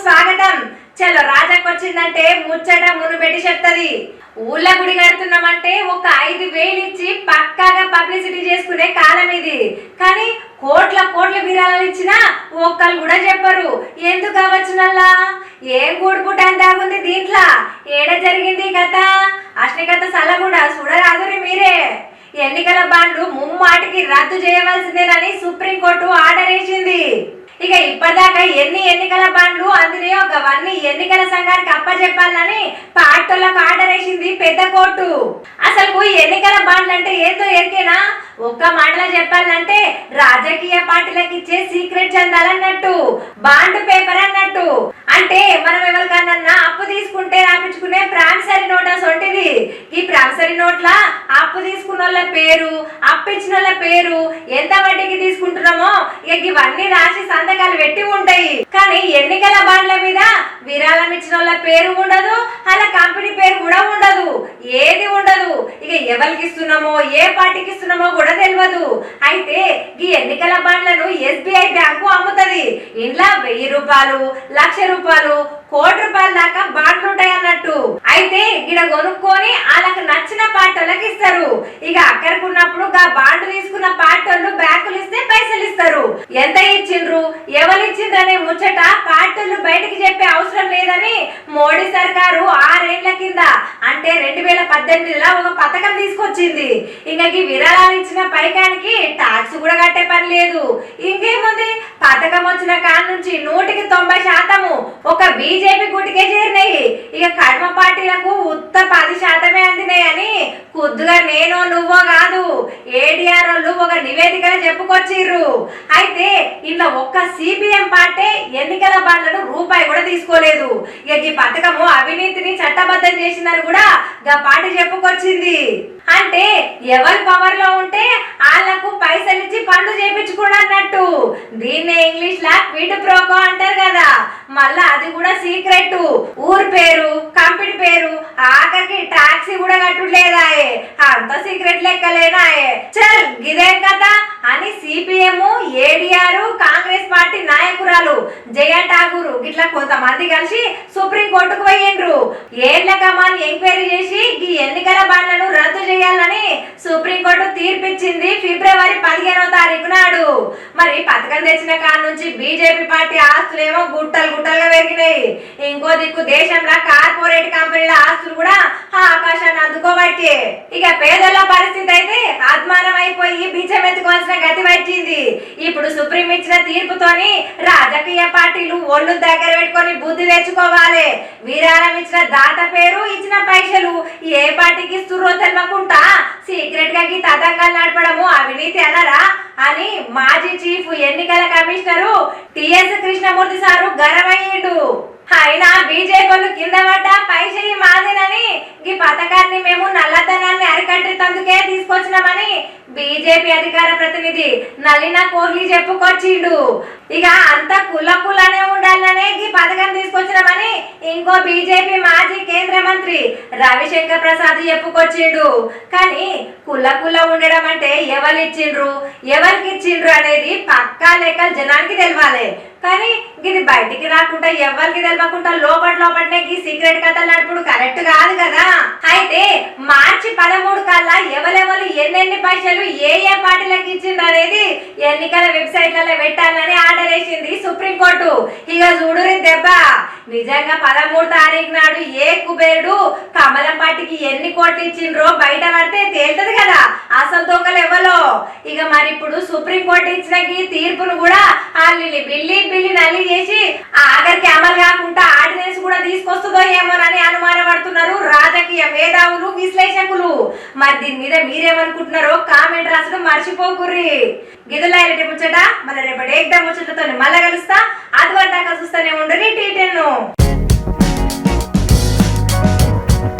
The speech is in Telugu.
స్వాగతం. చలో వచ్చిందంటే ముచ్చట మును చెప్తుంది. చెప్తది గుడి కడుతున్నామంటే ఒక ఐదు వేలు ఇచ్చి పక్కాగా పబ్లిసిటీ చేసుకునే కాలం ఇది. కానీ కోట్ల కోట్ల విరాళాలు ఇచ్చినా ఒక్కళ్ళు కూడా చెప్పరు. ఎందుకు కావచ్చునల్లా ఏం గూడుపుటాన్ని దాగుంది దీంట్లో? ఏడ జరిగింది కథ? అశ్ని కథ సలగుండా చూడరాదురి మీరే. ఎన్నికల బాండ్లు ముమ్మాటికి రద్దు చేయవలసిందేనని సుప్రీం ఇప్పటిదాకా ఎన్ని ఎన్నికల బాండ్లు అందులో అవన్నీ ఎన్నికల సంఘానికి అప్పచెప్పాలని పార్టీలకు ఆర్డర్ వేసింది పెద్ద కోర్టు. అసలు ఎన్నికల బాండ్లు అంటే ఏదో ఎరికేనా? ఒక్క మాటలో చెప్పాలంటే రాజకీయ పార్టీలకు ఇచ్చే సీక్రెట్ చెందాలన్నట్టు బాండ్ పేపర్ అన్నట్టు. అంటే మనం ఎవరికన్నా అప్పు తీసుకుంటే రాపించుకునే ప్రామిసరీ నోటస్ వంటిది ఈ ప్రామిసరీ నోట్ల అప్పు తీసుకున్న వాళ్ళ పేరు అప్పు ఇచ్చిన వాళ్ళ పేరు ఎంత వడ్డీకి తీసుకుంటున్నామో ఇక ఇవన్నీ రాసి సంతకాలు పెట్టి ఉంటాయి. కానీ ఎన్నికల బాండ్ల మీద విరాళం ఇచ్చిన వాళ్ళ పేరు ఉండదు అలా కంపెనీ పేరు కూడా ఉండదు. ఏది ఉండదు. ఇక ఎవరికి ఇస్తున్నామో ఏ పార్టీకి ఇస్తున్నామో కూడా తెలియదు అయితే ఈ ఎన్నికల బాండ్లను ఎస్బీఐ బ్యాంకు అమ్ముతది. ఇంట్లో వెయ్యి రూపాయలు లక్ష రూపాయలు కోటి రూపాయల దాకా బాండ్లు ఉంటాయి అన్నట్టు అయితే గిడ కొనుక్కొని ఆ నచ్చిన ఇస్తారు ఇక అక్కడికున్నప్పుడు గా బాండ్ తీసుకున్న పార్టీలు బ్యాంకులు ఇస్తే పైసలు ఇస్తారు. ఎంత ఇచ్చిండ్రు? ఎవరు ఇచ్చిండ్రు అనే ముచ్చట పార్టీలు బయటకు చెప్పే అవసరం లేదని మోడీ సర్కారు ఆరేళ్ళ కింద అంటే రెండు వేల పద్దెనిమిదిలో ఒక పథకం తీసుకొచ్చింది. ఇంకా ఈ విరాళాలు ఇచ్చిన పైకానికి టాక్స్ కూడా కట్టే పని లేదు. ఇంకేముంది? పథకం వచ్చిన కాడ నుంచి నూటికి తొంభై శాతము ఒక బీజేపీ గుటికే చేరినాయి. ఇక కడమ పార్టీలకు ఉత్త పది శాతమే అందినాయి అని కొద్దిగా నేను నువ్వో కాదు ఏడిఆర్ వాళ్ళు ఒక నివేదికగా చెప్పుకొచ్చిర్రు. అయితే ఇలా ఒక్క సిపిఎం పార్టీ ఎన్నికల బాండ్లను రూపాయి కూడా తీసుకోలేదు. ఇక ఈ పథకము అవినీతిని చట్టబద్ధం చేసిందని కూడా గా పార్టీ చెప్పుకొచ్చింది. అంటే ఎవరు పవర్లో ఉంటే వాళ్ళకు పైసలు ఇచ్చి పనులు చేపించుకోండి అన్నట్టు. దీన్నే ఇంగ్లీష్ లా క్విడ్ ప్రోకో అంటారు కదా. మళ్ళా అది కూడా సీక్రెట్ ఊరు పేరు కంపెనీ పేరు ఆఖరికి టాక్సీ కూడా కట్టులేదా అంత సీక్రెట్ లెక్కలేనాయే. చల్ గిదేం కదా అని సిపిఎం ఏడిఆర్ కాంగ్రెస్ పార్టీ నాయకురాలు జయ ఠాగూర్ గిట్లా కొంతమంది కలిసి సుప్రీం కోర్టుకు పోయిండ్రు. ఏళ్ళ కమాన్ ఎంక్వైరీ చేసి ఈ ఎన్నికల బాండ్లను రద్దు చేయాలని సుప్రీంకోర్టు తీర్పిచ్చింది ఫిబ్రవరి పదిహేనవ తారీఖు నాడు. మరి పథకం తెచ్చిన కాడ నుంచి బీజేపీ పార్టీ ఆస్తులేమో గుట్టలు గుట్టలుగా పెరిగినాయి. ఇంకో దిక్కు దేశంలో కార్పొరేట్ కంపెనీల ఆస్తులు కూడా ఆ ఆకాశాన్ని అందుకోబట్టి. ఇక పేదల పరిస్థితి అయితే అద్మానం అయిపోయి బీజం ఎత్తుకోవాల్సిన గతి పట్టింది. ఇప్పుడు సుప్రీం ఇచ్చిన తీర్పుతోని రాజకీయ పార్టీలు ఒళ్ళు దగ్గర పెట్టుకొని బుద్ధి తెచ్చుకోవాలి. వీరారం ఇచ్చిన దాత పేరు ఇచ్చిన పైసలు ఏ పార్టీకి ఇస్తుర్రో తెలియకుండా సీక్రెట్గా ఈ తతంగాలు నడపడము అవినీతి అనరా? అని మాజీ చీఫ్ ఎన్నికల commissioner T S Krishnamurthy sir గరమయ్యిండు అయినా బీజేపీ వాళ్ళు కింద పడ్డ పై చేయి మాదేనని. ఈ పథకాన్ని మేము నల్లధనాన్ని అరికట్టేందుకే తీసుకొచ్చినామని బీజేపీ అధికార ప్రతినిధి నలిన కోహ్లీ చెప్పుకొచ్చిండు. ఇక అంత కుల కులనే ఉండాలనే ఈ పథకం తీసుకొచ్చినామని ఇంకో బీజేపీ మాజీ కేంద్ర మంత్రి రవిశంకర్ ప్రసాద్ చెప్పుకొచ్చిండు. కానీ కుల కుల ఉండడం అంటే ఎవరు ఇచ్చిండ్రు ఎవరికి ఇచ్చిండ్రు అనేది పక్కా లెక్క జనానికి తెలవాలి. కానీ ఇది బయటికి రాకుండా ఎవరికి తెలియకుండా లోపల లోపలనే ఈ సీక్రెట్ కథలు నడుపుడు కరెక్ట్ కాదు కదా. అయితే మార్చి పదమూడు కల్లా ఎవరెవరు ఎన్నెన్ని పైసలు ఏ ఏ పార్టీలకు ఇచ్చిండ్రు అనేది ఎన్నికల వెబ్సైట్లలో పెట్టాలని ఆర్డర్ వేసింది సుప్రీంకోర్టు. ఇక చూడురి దెబ్బ. నిజంగా పదమూడు తారీఖు నాడు ఏ కుబేరుడు కమలం పార్టీకి ఎన్ని కోట్లు ఇచ్చిండ్రో బయట పడితే తేలుతుంది కదా. అసలు ఇక మరి ఇప్పుడు సుప్రీంకోర్టు ఇచ్చిన ఈ తీర్పును కూడా వాళ్ళని బిల్లి బిల్లి నల్లి చేసి ఆఖరికి అమలు కాకుండా ఆర్డినెన్స్ కూడా తీసుకొస్తుందో ఏమోనని అనుమానపడుతున్నారు రాజకీయ మేధావులు విశ్లేషకులు. మరి దీని మీద మీరేమనుకుంటున్నారో కామెంట్ రాసడం మర్చిపోకుర్రి గిదుల ముచ్చట మళ్ళీ రేపటి ఏకదా ముచ్చటతో మళ్ళా కలుస్తా. అది వరకు చూస్తూనే ఉండని టీ టెన్